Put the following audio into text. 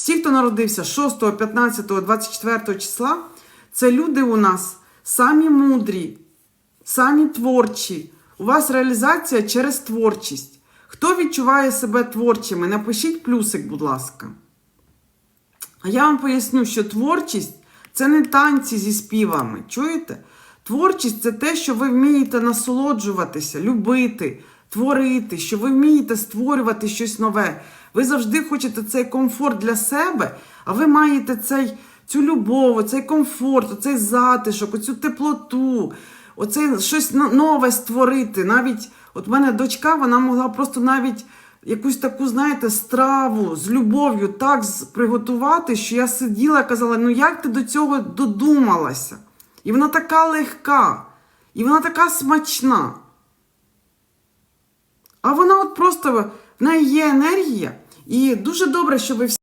Всі, хто народився 6, 15, 24 числа, це люди у нас самі мудрі, самі творчі. У вас реалізація через творчість. Хто відчуває себе творчими? Напишіть плюсик, будь ласка. А я вам поясню, що творчість це не танці зі співами. Чуєте? Творчість це те, що ви вмієте насолоджуватися, любити, творити, що ви вмієте створювати щось нове. Ви завжди хочете цей комфорт для себе, а ви маєте цей, цю любов, цей комфорт, цей затишок, оцю теплоту, оце щось нове створити. Навіть от мене дочка, вона могла просто навіть якусь таку, знаєте, страву з любов'ю так приготувати, що я сиділа і казала, ну як ти до цього додумалася? І вона така легка, і вона така смачна. А вона от просто в неї є енергія, і дуже добре, що ви всі.